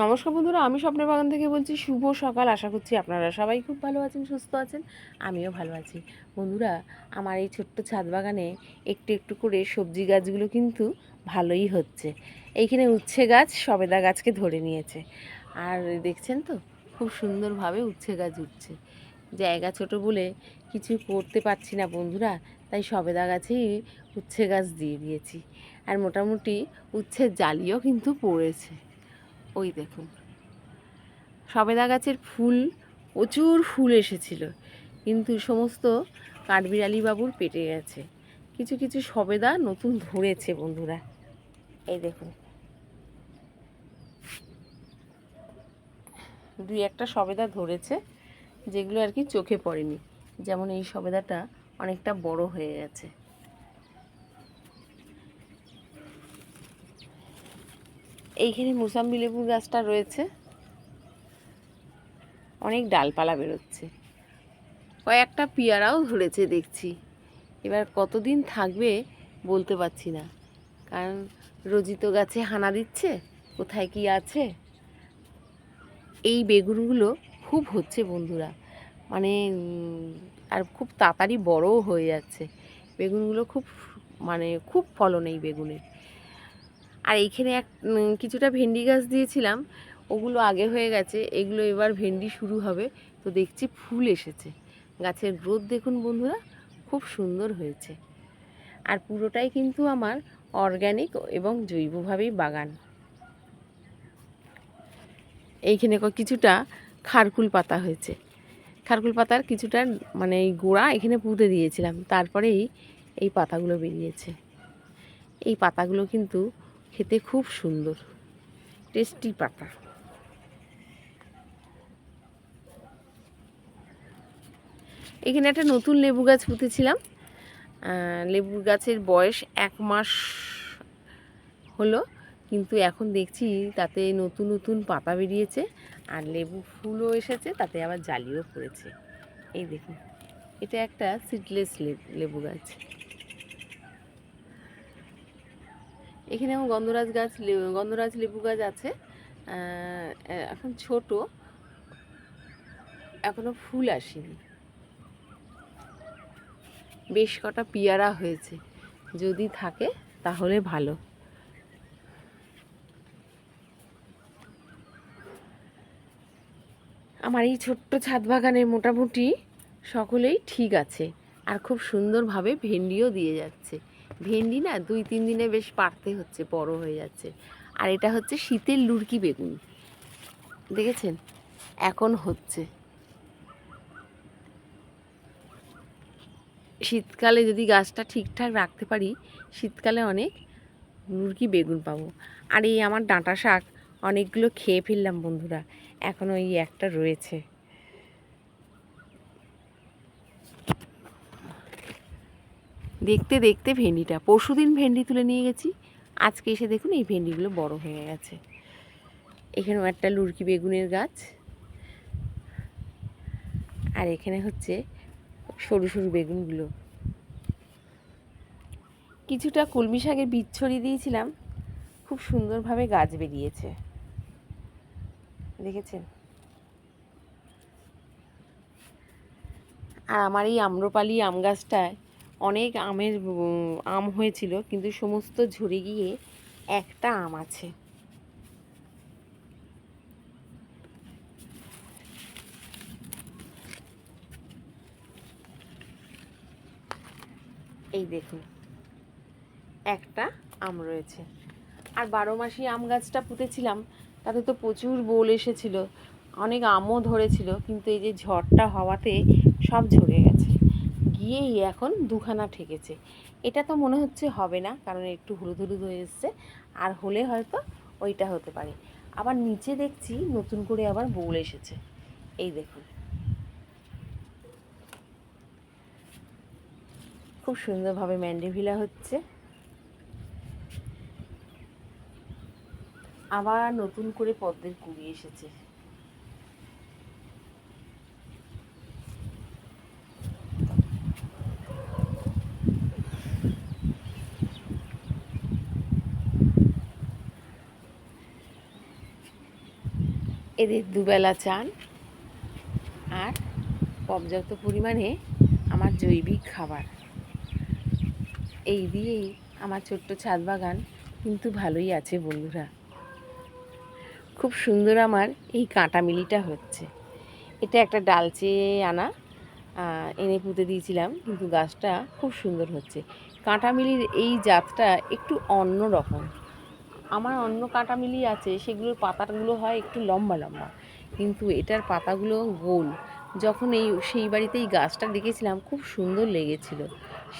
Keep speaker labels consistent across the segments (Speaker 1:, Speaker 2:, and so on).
Speaker 1: নমস্কার বন্ধুরা, আমি স্বপ্নের বাগান থেকে বলছি, শুভ সকাল। আশা করছি আপনারা সবাই খুব ভালো আছেন, সুস্থ আছেন, আমিও ভালো আছি। বন্ধুরা, আমার এই ছোট্ট ছাদ বাগানে একটু একটু করে সবজি গাছগুলো কিন্তু ভালোই হচ্ছে। এইখানে উচ্ছে গাছ, সবেদা গাছকে ধরে নিয়েছে। আর দেখছেন তো, খুব সুন্দরভাবে উচ্ছে গাছ উঠছে। জায়গা ছোট বলে কিছু করতে পারছি না বন্ধুরা, তাই সবেদা গাছেই উচ্ছে গাছ দিয়ে দিয়েছি। আর মোটামুটি উচ্ছের জালিও কিন্তু পড়েছে। ওই দেখুন। সবেদা গাছের ফুল, প্রচুর ফুল এসেছিল। কিন্তু সমস্ত কাঠবিড়ালি বাবুর পেটে গেছে। কিছু কিছু সবেদা নতুন ধরেছে বন্ধুরা। এই দেখুন। দুই একটা সবেদা ধরেছে, যেগুলো আর কি চোখে পড়েনি। যেমন এই সবেদাটা অনেকটা বড় হয়ে গেছে। এইখানে মুসাম্বি লেবুর গাছটা রয়েছে। অনেক ডালপালা বেরোচ্ছে। কয়েকটা পেয়ারাও ধরেছে দেখছি। এবার কতদিন থাকবে বলতে পারছি না। কারণ রজিত গাছে হানা দিচ্ছে, কোথায় কি আছে? এই বেগুনগুলো খুব হচ্ছে বন্ধুরা। মানে আর খুব তাড়াতাড়ি বড়ও হয়ে যাচ্ছে। বেগুনগুলো খুব মানে খুব ফলন এই বেগুনের। আর এইখানে এক কিছুটা ভেন্ডি গাছ দিয়েছিলাম, ওগুলো আগে হয়ে গেছে, এগুলো এবার ভেন্ডি শুরু হবে। তো দেখছি ফুল এসেছে। গাছের গ্রোথ দেখুন বন্ধুরা, খুব সুন্দর হয়েছে। আর পুরোটাই কিন্তু আমার অর্গ্যানিক এবং জৈবভাবেই বাগান। এইখানে কিছুটা খারকুল পাতা হয়েছে। খারকুল পাতার কিছুটা মানে এই গোড়া এখানে পুঁতে দিয়েছিলাম। তারপরেই এই পাতাগুলো বেরিয়েছে। এই পাতাগুলো কিন্তু খেতে খুব সুন্দর। টেস্টি পাতা। এখানে একটা নতুন লেবু গাছ পুঁতেছিলাম। লেবু গাছের বয়স এক মাস হলো, কিন্তু এখন দেখছি তাতে নতুন নতুন পাতা বেরিয়েছে, আর লেবু ফুলও এসেছে, তাতে আবার জালিও পড়েছে। এই দেখুন, এটা একটা সিডলেস লেবু গাছ। এখানেও গন্ধরাজ গাছ গন্ধরাজ লেবু গাছ আছে। এখন ছোট। এখনও ফুল আসেনি। বেশ কটা পেয়ারা হয়েছে। যদি থাকে, তাহলে ভালো। আমার এই ছোট্ট ছাদ বাগানে মোটামুটি সকলেই ঠিক আছে। আর খুব সুন্দরভাবে ভেন্ডিও দিয়ে যাচ্ছে। ভেন্ডি না দুই, তিন দিনে বেশ পারতে হচ্ছে, বড় হয়ে যাচ্ছে। আর এটা হচ্ছে শীতের লুরকি বেগুন। দেখেছেন? এখন হচ্ছে। শীতকালে যদি গাছটা ঠিকঠাক রাখতে পারি, শীতকালে অনেক মুরগি বেগুন পাবো। আর এই আমার ডাঁটা শাক, অনেকগুলো খেয়ে ফেললাম বন্ধুরা। এখনও এই একটা রয়েছে। দেখতে দেখতে ভেন্ডিটা। পরশু দিন ভেন্ডি তুলে নিয়ে গেছি। আজকে এসে দেখুন এই ভেন্ডিগুলো বড় হয়ে গেছে। এখানেও একটা লুরকি বেগুনের গাছ। আর এখানে হচ্ছে সরু সরু বেগুনগুলো। কিছুটা কলমি শাকের বীজ ছড়িয়ে দিয়েছিলাম। খুব সুন্দরভাবে গাছ বেরিয়েছে। দেখেছেন? আর আমার এই আম্রপালি আম গাছটায় অনেক আমের আম হয়েছিল, কিন্তু সমস্ত ঝরে গিয়ে একটা আম আছে। এই দেখুন, একটা আম রয়েছে। আর বারো মাসি আম গাছটা পুঁতেছিলাম, তাতে তো প্রচুর বোল এসেছিল, অনেক আমও ধরেছিল, কিন্তু এই যে ঝড়টা হওয়াতে সব ঝরে গেছে। গিয়েই এখন দুখানা ঠেকেছে। এটা তো মনে হচ্ছে হবে না, কারণ একটু হলুদ হলুদ হয়ে এসছে, আর হলে হয়তো ওইটা হতে পারে। আবার নিচে দেখছি নতুন করে আবার বোল এসেছে। এই দেখুন। খুব সুন্দরভাবে ম্যান্ডেভিলা হচ্ছে। আবার নতুন করে পদ্মের কুড়ি এসেছে। এদের দুবেলা চান আর পর্যাপ্ত পরিমাণে আমার জৈবিক খাবার। এই দিয়েই আমার ছোট্ট ছাদ বাগান কিন্তু ভালোই আছে বন্ধুরা। খুব সুন্দর আমার এই কাঁটা মিলিটা হচ্ছে। এটা একটা ডালচে আনা এনে পুঁতে দিয়েছিলাম, কিন্তু গাছটা খুব সুন্দর হচ্ছে। কাঁটামিলির এই জাতটা একটু অন্য রকম আমার অন্য কাঁটা কাঁটামিলি আছে, সেগুলোর পাতাগুলো হয় একটু লম্বা লম্বা। কিন্তু এটার পাতাগুলো গোল। যখন এই, সেই বাড়িতে এই গাছটা দেখেছিলাম, খুব সুন্দর লেগেছিল।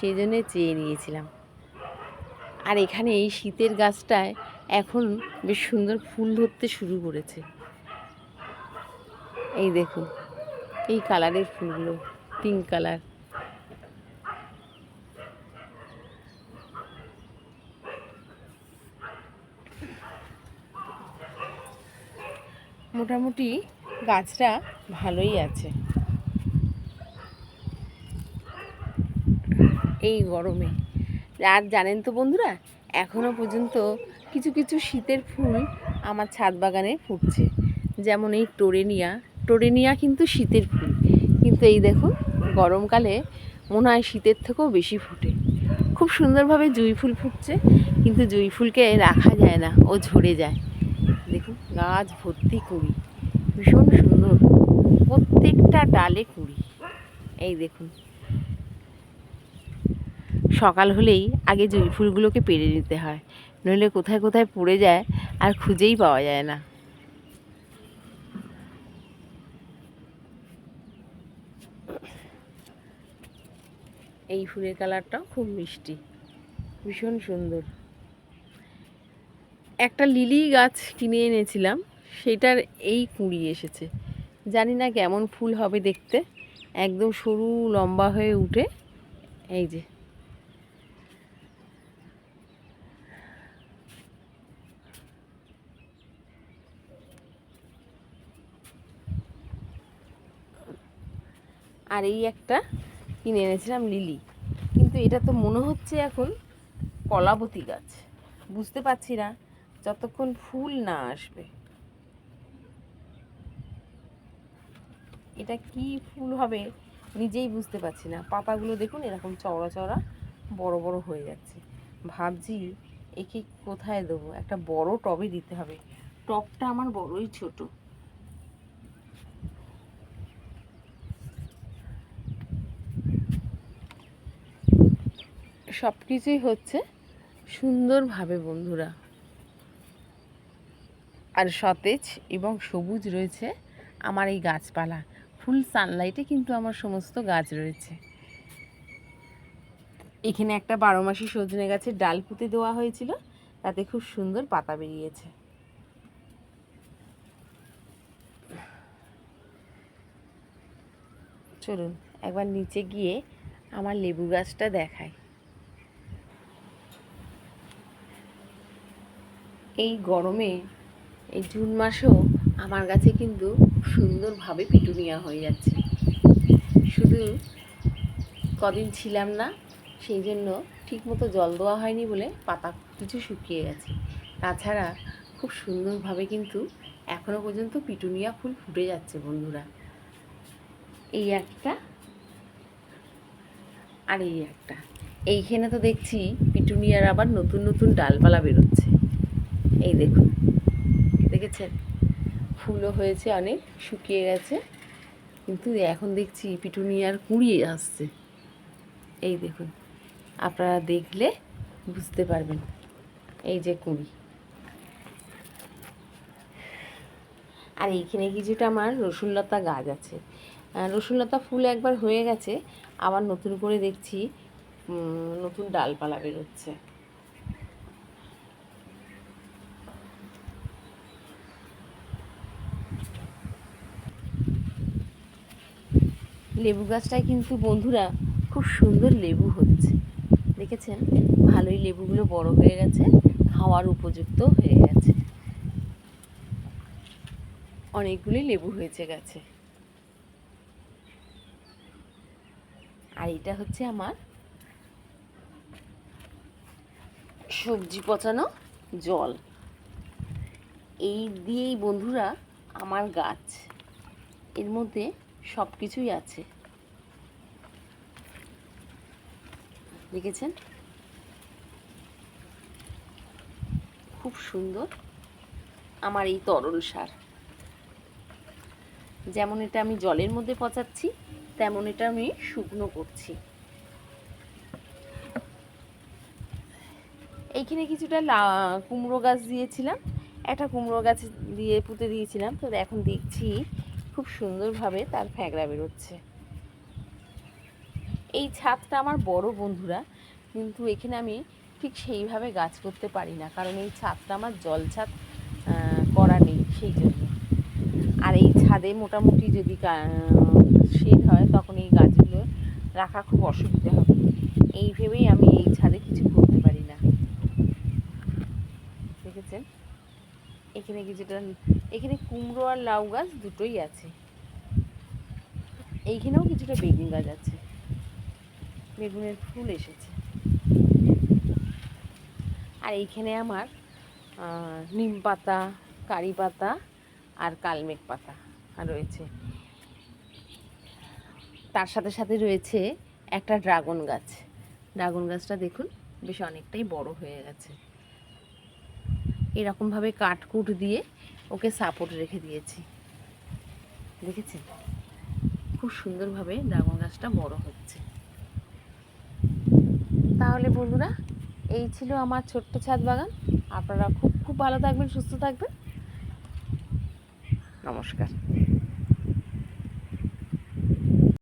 Speaker 1: সেই জন্যে চেয়ে নিয়েছিলাম। আর এখানে এই শীতের গাছটায় এখন বেশ সুন্দর ফুল ধরতে শুরু করেছে। এই দেখুন, এই কালারের ফুলগুলো পিঙ্ক কালার মোটামুটি গাছটা ভালোই আছে। এই গরমে। আর জানেন তো বন্ধুরা এখনও পর্যন্ত কিছু কিছু শীতের ফুল আমার ছাদ বাগানে ফুটছে। যেমন এই টোরেনিয়া। টোরেনিয়া কিন্তু শীতের ফুল। কিন্তু এই দেখুন, গরমকালে মনে হয় শীতের থেকেও বেশি ফুটে। খুব সুন্দরভাবে জুঁই ফুল ফুটছে, কিন্তু জুঁই ফুলকে রাখা যায় না, ও ঝরে যায়। গাছ ভর্তি কুড়ি ভীষণ সুন্দর। প্রত্যেকটা ডালে কুড়ি এই দেখুন। সকাল হলেই আগে জুঁই ফুলগুলোকে পেরে নিতে হয়। নইলে কোথায় কোথায় পড়ে যায় আর খুঁজেই পাওয়া যায় না। এই ফুলের কালারটাও খুব মিষ্টি। ভীষণ সুন্দর। একটা লিলি গাছ কিনে এনেছিলাম, সেটার এই কুঁড়ি এসেছে। জানি না কেমন ফুল হবে দেখতে, একদম সরু লম্বা হয়ে উঠে, এই যে। আর এই একটা কিনে এনেছিলাম লিলি। কিন্তু এটা তো মনে হচ্ছে এখন কলাবতী গাছ। বুঝতে পারছি না যতক্ষণ ফুল না আসবে। এটা কি ফুল হবে নিজেই বুঝতে পারছি না। পাতাগুলো দেখুন, এরকম চওড়া চওড়া বড় বড় হয়ে যাচ্ছে। ভাবছি একে কোথায় দেবো? একটা বড় টবে দিতে হবে। টবটা আমার বড়ই ছোট। সব কিছুই হচ্ছে সুন্দরভাবে, বন্ধুরা। আর সতেজ এবং সবুজ রয়েছে আমার এই গাছপালা। ফুল সানলাইটে কিন্তু আমার সমস্ত গাছ রয়েছে। এখানে একটা বারো মাসি সজনে গাছের ডাল পুঁতে দেওয়া হয়েছিল, তাতে খুব সুন্দর পাতা বেরিয়েছে। চলুন, একবার নিচে গিয়ে আমার লেবু গাছটা দেখায় এই গরমে এই জুন মাসেও আমার কাছে কিন্তু সুন্দরভাবে পিটুনিয়া হয়ে যাচ্ছে। শুধু কদিন ছিলাম না, সেই জন্য ঠিকমতো জল দেওয়া হয়নি বলে পাতা কিছু শুকিয়ে গেছে। তাছাড়া খুব সুন্দরভাবে কিন্তু এখনও পর্যন্ত পিটুনিয়া ফুল ফুটে যাচ্ছে বন্ধুরা। এই একটা আর এই একটা। এইখানে তো দেখছি পিটুনিয়ার আবার নতুন নতুন ডালপালা বেরোচ্ছে। এই দেখুন। দেখেছেন ফুলও হয়েছে অনেক, শুকিয়ে গেছে। কিন্তু এখন দেখছি পিটুনিয়ার কুড়িয়ে আসছে। এই দেখুন, আপনারা দেখলে বুঝতে পারবেন। এই যে কুড়ি। আর এইখানে কিছুটা আমার রসুনলতা গাছ আছে। রসুনলতা ফুল একবার হয়ে গেছে, আবার নতুন করে দেখছি নতুন ডালপালা বেরোচ্ছে। লেবু গাছটায় কিন্তু বন্ধুরা খুব সুন্দর লেবু হচ্ছে। দেখেছেন? ভালোই লেবুগুলো বড় হয়ে গেছে, খাওয়ার উপযুক্ত হয়ে গেছে। অনেকগুলি লেবু হয়েছে গাছে। আর এটা হচ্ছে আমার সবজি পচানো জল। এই দিয়েই বন্ধুরা আমার গাছ। এর মধ্যে সব কিছুই আছে। দেখেছেন? খুব সুন্দর আমার এই তরল সার। যেমন এটা আমি জলের মধ্যে পচাচ্ছি, তেমন এটা আমি শুকনো করছি। এইখানে কিছুটা কুমড়ো গাছ দিয়েছিলাম। একটা কুমড়ো গাছ দিয়ে পুঁতে দিয়েছিলাম। তো এখন দেখছি খুব সুন্দরভাবে তার ফ্যাগড়া বেরোচ্ছে। এই ছাদটা আমার বড় বন্ধুরা, কিন্তু এখানে আমি ঠিক সেইভাবে গাছ করতে পারি না, কারণ এই ছাদটা আমার জল ছাদ করা নেই সেই জন্য। আর এই ছাদে মোটামুটি যদি শীত হয়, তখন এই গাছগুলো রাখা খুব অসুবিধা হবে। এই ভেবেই আমি এই ছাদে কিছু করতে পারি না। দেখেছেন? এখানে কিছুটা এখানে কুমড়ো আর লাউ গাছ দুটোই আছে। এইখানেও কিছুটা বেগুন গাছ আছে। বেগুনের ফুল এসেছে। আর এইখানে আমার নিম পাতা, কারি পাতা আর কালমেঘ পাতা রয়েছে। তার সাথে সাথে রয়েছে একটা ড্রাগন গাছ। ড্রাগন গাছটা দেখুন, বেশ অনেকটাই বড় হয়ে গেছে। এরকমভাবে কাঠকুট দিয়ে ওকে সাপোর্ট রেখে দিয়েছি। দেখেছেন? খুব সুন্দরভাবে ড্রাগন গাছটা বড় হচ্ছে। তাহলে বন্ধুরা, এই ছিল আমার ছোট্ট ছাদ বাগান। আপনারা খুব খুব ভালো থাকবেন, সুস্থ থাকবেন। নমস্কার।